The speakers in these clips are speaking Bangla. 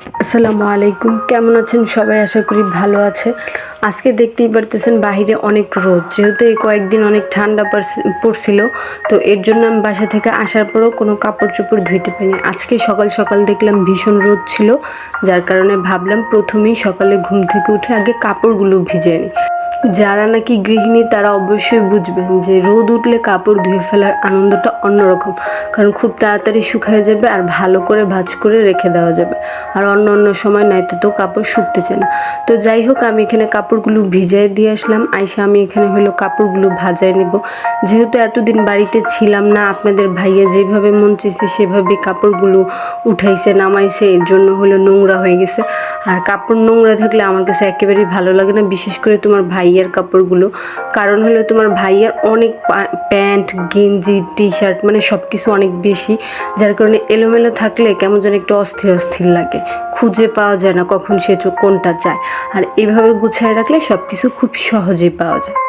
আসসালামু আলাইকুম। কেমন আছেন সবাই? আশা করি ভালো আছে। আজকে দেখতেই পারতেছেন বাহিরে অনেক রোদ। যেহেতু এই কয়েকদিন অনেক ঠান্ডা পড়ছিল, তো এর জন্য আমি বাসা থেকে আসার পরও কোনো কাপড় চোপড় ধুইতে পারিনি। আজকে সকাল সকাল দেখলাম ভীষণ রোদ ছিল, যার কারণে ভাবলাম প্রথমেই সকালে ঘুম থেকে উঠে আগে কাপড়গুলো ভিজে নিই। যারা নাকি গৃহিণী, তারা অবশ্যই বুঝবেন যে রোদ উঠলে কাপড় ধুয়ে ফেলার আনন্দটা অন্যরকম। কারণ খুব তাড়াতাড়ি শুকায় যাবে আর ভালো করে ভাজ করে রেখে দেওয়া যাবে। আর অন্য অন্য সময় নয়তো তো কাপড় শুকতে চায় না। তো যাই হোক, আমি এখানে কাপড়গুলো ভিজাই দিয়ে আসলাম। আইসা আমি এখানে হলো কাপড়গুলো ভাজায় নেব। যেহেতু এতদিন বাড়িতে ছিলাম না, আপনাদের ভাইয়া যেভাবে মন চেয়েছে সেভাবে কাপড়গুলো উঠাইছে, নামাইছে, এর জন্য হলো নোংরা হয়ে গেছে। আর কাপড় নোংরা থাকলে আমার কাছে একেবারেই ভালো লাগে না। বিশেষ করে তোমার ভাইয়ের কাপড়গুলো। কারণ হলো তোমার ভাইয়ার অনেক প্যান্ট, গেঞ্জি টি শার্ট মানে সব কিছু অনেক বেশি। যার কারণে এলোমেলো থাকলে কেমন যেন একটু অস্থির অস্থির লাগে। খুঁজে পাওয়া যায় না কখন সে কোনটা চায়। আর এভাবে গুছায় রাখলে সব কিছু খুব সহজেই পাওয়া যায়।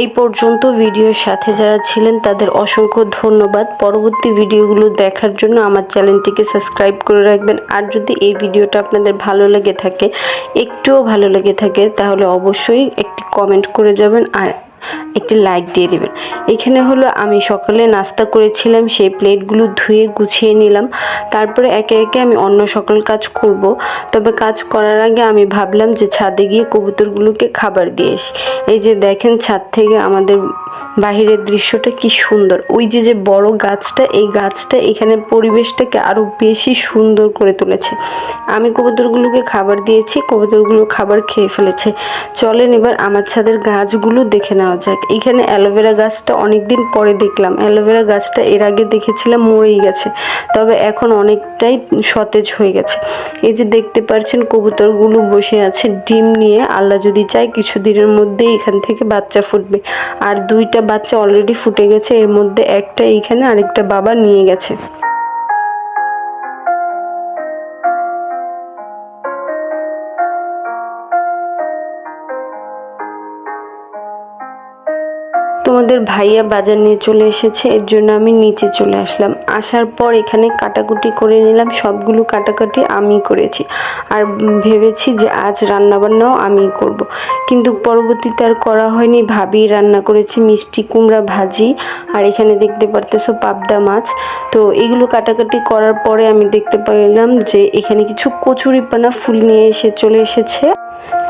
এই পর্যন্ত ভিডিওর সাথে যারা ছিলেন, তাদের অসংখ্য ধন্যবাদ। পরবর্তী ভিডিওগুলো দেখার জন্য আমার চ্যানেলটিকে সাবস্ক্রাইব করে রাখবেন। আর যদি এই ভিডিওটা আপনাদের ভালো লেগে থাকে, একটুও ভালো লেগে থাকে, তাহলে অবশ্যই একটি কমেন্ট করে যাবেন। আর একটি লাইক দিয়ে দিবেন। এখানে হলো আমি সকালে নাস্তা করেছিলাম, সেই প্লেটগুলো ধুয়ে গুছিয়ে নিলাম। তারপরে একে একে আমি অন্য সকল কাজ করব। তবে কাজ করার আগে আমি ভাবলাম যে ছাদে গিয়ে কবুতরগুলোকে খাবার দিয়ে আসি। এই যে দেখেন ছাদ থেকে আমাদের বাহিরের দৃশ্যটা কি সুন্দর। ওই যে যে বড় গাছটা, এই গাছটা এখানে পরিবেশটাকে আরও বেশি সুন্দর করে তুলেছে। আমি কবুতরগুলোকে খাবার দিয়েছি, কবুতরগুলো খাবার খেয়ে ফেলেছে। চলেন এবার আমার ছাদের গাছগুলো দেখে নেওয়া যাক এখানে অ্যালোভেরা গাছটা অনেকদিন পরে দেখলাম। অ্যালোভেরা গাছটা এর আগে দেখেছিলাম মরেই গেছে, তবে এখন অনেকটাই সতেজ হয়ে গেছে। এই যে দেখতে পাচ্ছেন কবুতরগুলো বসে আছে, ডিম নিয়ে। আল্লাহ যদি চায় কিছুদিনের মধ্যেই এখান থেকে বাচ্চা ফুটবে। আর দুইটা বাচ্চা অলরেডি ফুটে গেছে, এর মধ্যে একটা এইখানে আরেকটা বাবা নিয়ে গেছে। তোমাদের ভাইয়া বাজার নিয়ে চলে এসেছে, এর জন্য আমি নিচে চলে আসলাম। আসার পর এখানে কাটাকুটি করে নিলাম, সবগুলো কাটাকাটি আমি করেছি। আর ভেবেছি যে আজ রান্নাবান্নাও আমি করব। কিন্তু পরবর্তীতে আর করা হয়নি ভাবি রান্না করেছি মিষ্টি কুমড়া ভাজি আর এখানে দেখতে পারতেছো পাবদা মাছ। তো এগুলো কাটাকাটি করার পরে আমি দেখতে পেলাম যে এখানে কিছু কচুরিপানা ফুল নিয়ে এসে চলে এসেছে।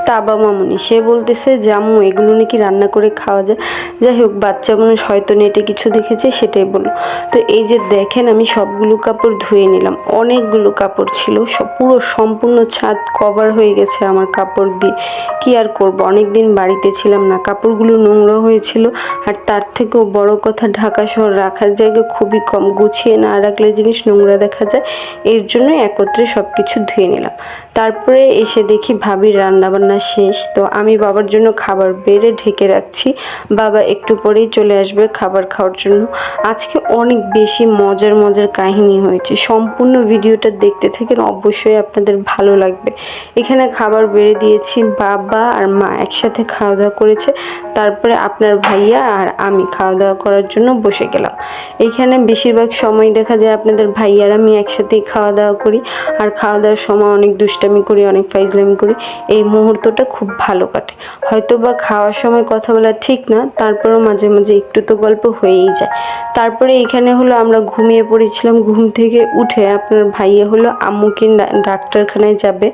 তাবা মামুনি, সে বলতেছে, জামু, এগুলো নাকি রান্না করে খাওয়া যায়। যাই হোক, বাচ্চা মানুষ হয়তো নেটে কিছু দেখেছে, সেটাই বলল। তো এই যে দেখেন, আমি সবগুলো কাপড় ধুয়ে নিলাম। অনেকগুলো কাপড় ছিল, সব পুরো সম্পূর্ণ ছাদ কভার হয়ে গেছে আমার কাপড় দিয়ে। কি আর করব? অনেক দিন বাড়িতে ছিলাম না, কাপড়গুলো নোংরা হয়েছিল। আর তার থেকেও বড় কথা, ঢাকা শহর রাখার জায়গা খুবই কম। গুছিয়ে না রাখলে জিনিস নোংরা দেখা যায়। এর জন্য একত্রে সব কিছু ধুয়ে নিলাম। তারপরে এসে দেখি ভাবির রান্না বান্না শেষ। তো আমি বাবার জন্য খাবার বেড়ে ঢেকে রাখছি। বাবা একটু পরেই চলে আসবে খাবার খাওয়ার জন্য। আজকে অনেক বেশি মজার মজার কাহিনী হয়েছে। সম্পূর্ণ ভিডিওটা দেখতে থাকেন অবশ্যই আপনাদের ভালো লাগবে। এখানে খাবার বেড়ে দিয়েছি, বাবা আর মা একসাথে খাওয়া দাওয়া করেছে। তারপরে আপনার ভাইয়া আর আমি খাওয়া দাওয়া করার জন্য বসে গেলাম। এখানে বেশিরভাগ সময় দেখা যায় আপনাদের ভাইয়ার আমি একসাথেই খাওয়া দাওয়া করি। আর খাওয়া দাওয়ার সময় অনেক দুষ্টামি করি, অনেক ফাইজলামি করি, এই মুহূর্তটা খুব ভালো কাটে। হয়তো বা খাওয়ার সময় কথা বলা ঠিক না, তারপরেও মাঝে মাঝে একটু তো গল্প হয়েই যায়। তারপরে এখানে হলো আমরা ঘুমিয়ে পড়েছিলাম, ঘুম থেকে উঠে আপনার ভাইয়া হলো আম্মুকে ডাক্তারখানায় যাবে।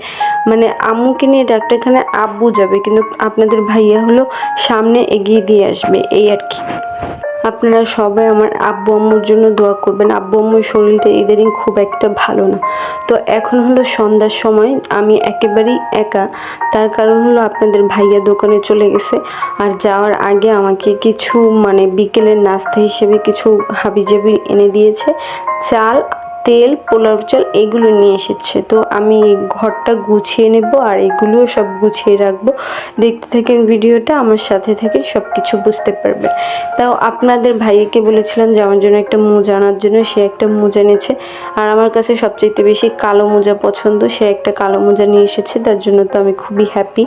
মানে আম্মুকে নিয়ে ডাক্তারখানায় আব্বু যাবে, কিন্তু আপনাদের ভাইয়া হলো সামনে এগিয়ে দিয়ে আসবে, এই আর কি। আপনারা সবাই আমার আব্বু আম্মুর জন্য দোয়া করবেন। আব্বু আম্মুর শরীরটা ইদানিং খুব একটা ভালো না। তো এখন হলো সন্ধ্যার সময়, আমি একেবারেই একা। তার কারণ হলো আপনাদের ভাইয়া দোকানে চলে গেছে। আর যাওয়ার আগে আমাকে কিছু মানে বিকেলের নাস্তা হিসেবে কিছু হাবিজাবি এনে দিয়েছে। চাল তেল, পোলাও চাল এগুলো নিয়ে এসেছে। তো আমি ঘরটা গুছিয়ে নেব আর এগুলোও সব গুছিয়ে রাখব। দেখতে থাকেন ভিডিওটা, আমার সাথে থেকে সব কিছু বুঝতে পারবেন। তাও আপনাদের ভাইকে বলেছিলাম যে আমার জন্য একটা মোজা আনার জন্য, সে একটা মোজা এনেছে। আর আমার কাছে সবচেয়ে বেশি কালো মোজা পছন্দ, সে একটা কালো মোজা নিয়ে এসেছে, তার জন্য তো আমি খুবই হ্যাপি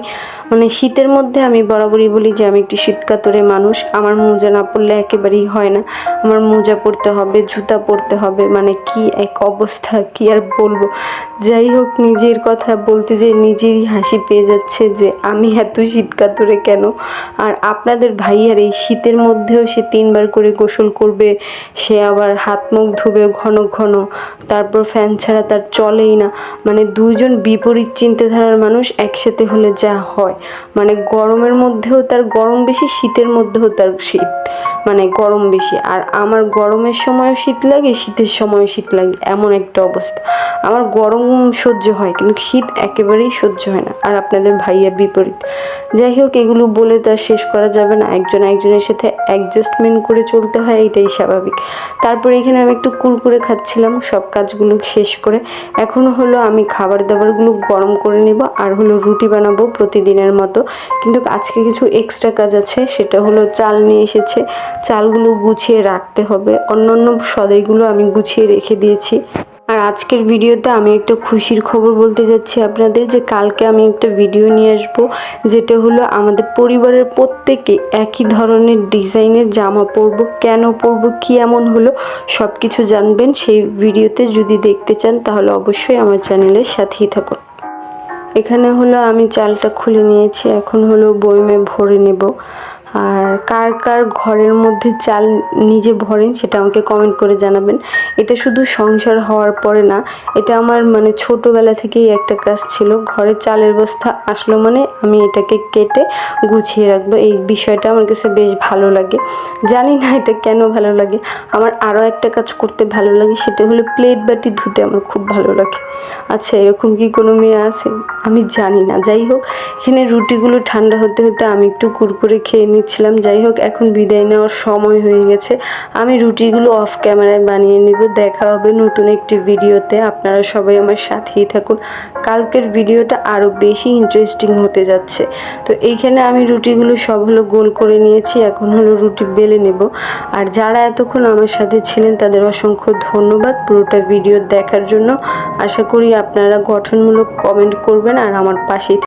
মানে শীতের মধ্যে আমি বরাবরই বলি যে আমি একটি শীতকাতরে মানুষ, আমার মোজা না পরলে একেবারেই হয় না। আমার মোজা পরতে হবে, জুতা পরতে হবে মানে কি এক অবস্থা, কি আর বলব? যাই হোক, নিজের কথা বলতে যে নিজেরই হাসি পেয়ে যাচ্ছে যে আমি এত শীত কাতরে কেন? আর আপনাদের ভাইয়ার এই শীতের মধ্যেও সে তিনবার করে গোসল করবে, সে আবার হাত মুখ ধুবে ঘন ঘন, তারপর ফ্যান ছাড়া তার চলেই না। মানে দুজন বিপরীত চিন্তাধারার মানুষ একসাথে হলে যা হয়। মানে গরমের মধ্যেও তার, গরম বেশি, শীতের মধ্যেও তার শীত। মানে গরম বেশি। আর আমার গরমের সময়ও শীত লাগে, শীতের সময়ও শীত লাগে। এমন একটা অবস্থা। আমার গরম সহ্য হয়, কিন্তু শীত একেবারেই সহ্য হয় না। আর আপনাদের ভাইয়া বিপরীত। যাই হোক, এগুলো বলে তো আর শেষ করা যাবে না। একজন একজনের সাথে অ্যাডজাস্টমেন্ট করে চলতে হয়, এটাই স্বাভাবিক। তারপরে এখানে আমি একটু কুরকুরে খাচ্ছিলাম, সব কাজগুলো শেষ করে। এখন হলো আমি খাবার দাবারগুলো গরম করে নেব, আর হলো রুটি বানাবো প্রতিদিনের মতো। কিন্তু আজকে কিছু এক্সট্রা কাজ আছে, সেটা হলো চাল নিয়ে এসেছে। চালগুলো গুছিয়ে রাখতে হবে। অন্য অন্য সদাইগুলো আমি গুছিয়ে রেখে দিয়েছি। আর আজকের ভিডিওতে আমি একটা খুশির খবর বলতে যাচ্ছি আপনাদের যে কালকে আমি একটা ভিডিও নিয়ে আসব, যেটা হলো আমাদের পরিবারের প্রত্যেকে একই ধরনের ডিজাইনের জামা পরবো, কেন পরবো, কি এমন হলো সব কিছু জানবেন সেই ভিডিওতে। যদি দেখতে চান তাহলে অবশ্যই আমার চ্যানেলের সাথেই থাকুন। এখানে হলো আমি চালটা খুলে নিয়েছি, এখন হলো বইমে ভরে নেব। আর কার কার ঘরের মধ্যে চাল নিজে ভরেন সেটা আমাকে কমেন্ট করে জানাবেন। এটা শুধু সংসার হওয়ার পরে না, এটা আমার মানে ছোটোবেলা থেকেই একটা কাজ ছিল। ঘরে চালের বস্তা আসলো মানে আমি এটাকে কেটে গুছিয়ে রাখব। এই বিষয়টা আমার কাছে বেশ ভালো লাগে। জানি না এটা কেন ভালো লাগে। আমার আরও একটা কাজ করতে ভালো লাগে, সেটা হলো প্লেট বাটি ধুতে আমার খুব ভালো লাগে। আচ্ছা এরকম কি কোনো মেয়ে আছে? আমি জানি না। যাই হোক, এখানে রুটিগুলো ঠান্ডা হতে হতে আমি একটু কুরকুরে খেয়ে নিচ্ছিলাম যাই হোক, এখন বিদায় নেওয়ার সময় হয়ে গেছে। আমি রুটিগুলো অফ ক্যামেরায় বানিয়ে নিব। দেখা হবে নতুন একটি ভিডিওতে। আপনারা সবাই আমার সাথেই থাকুন। কালকের ভিডিওটা আরও বেশি ইন্টারেস্টিং হতে যাচ্ছে। তো এইখানে আমি রুটিগুলো সব হলো গোল করে নিয়েছি। এখন হলো রুটি বেলে নেব। আর যারা এতক্ষণ আমার সাথে ছিলেন, তাদের অসংখ্য ধন্যবাদ পুরোটা ভিডিও দেখার জন্য। আশা করি আপনারা গঠনমূলক কমেন্ট করবেন আর আমার পাশেই